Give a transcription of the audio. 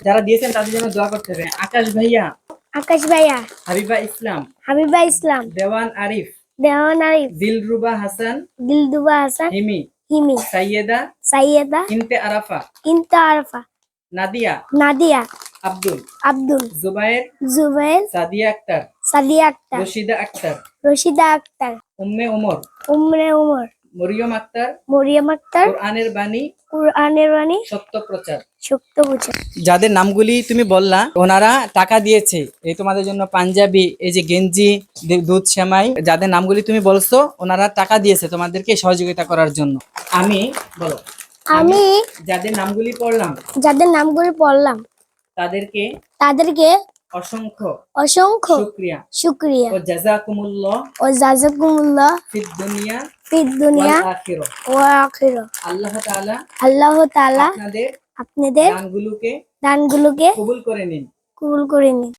যারা দিয়েছেন তাদের জন্য দোয়া করতে হবে। আকাশ ভাইয়া আকাশ ভাইয়া হাবিবা ইসলাম হাবিবা ইসলাম দেওয়ান আরিফ দেওয়ান আরিফ দিলরুবা হাসান দিলদুবা হাসান হিমি হিমি সাইয়েদা সাইয়েদা ইনতে আরাফা ইন্তা আরফা নাদিয়া নাদিয়া আব্দুল আব্দুল জুবায়ের জুবেল সাদিয়া আক্তার সাদিয়া আক্তার রশিদা আক্তার রশিদা আক্তার উম্মে ওমর উমরে উমর মরিয়ম আক্তার মরিয়ম আক্তার কোরআনের বাণী কুরআনের বাণী সত্য প্রচার সুক্ত বুঝে যাদের নামগুলি তুমি বললা ওনারা টাকা দিয়েছে। এই তোমাদের জন্য পাঞ্জাবি এই যে গেঞ্জি দুধ সেমাই যাদের নামগুলি তুমি বলছো ওনারা টাকা দিয়েছে তোমাদেরকে সহযোগিতা করার জন্য। আমি বলো। আমি যাদের নামগুলি পড়লাম যাদের নামগুলি পড়লাম তাদেরকে তাদেরকে অসংখ্য অসংখ্য শুক্রিয়া। শুক্রিয়া। ও জাজাকুমুল্লাহ ও জাজাকুমুল্লাহ ফিদ দুনিয়া ফিদ দুনিয়া ওয়া আখির। আল্লাহ তাআলা আল্লাহ তাআলা আপনাদের আপনাদের দানগুলোকে দানগুলোকে কবুল করে নিন। কবুল করে নিন।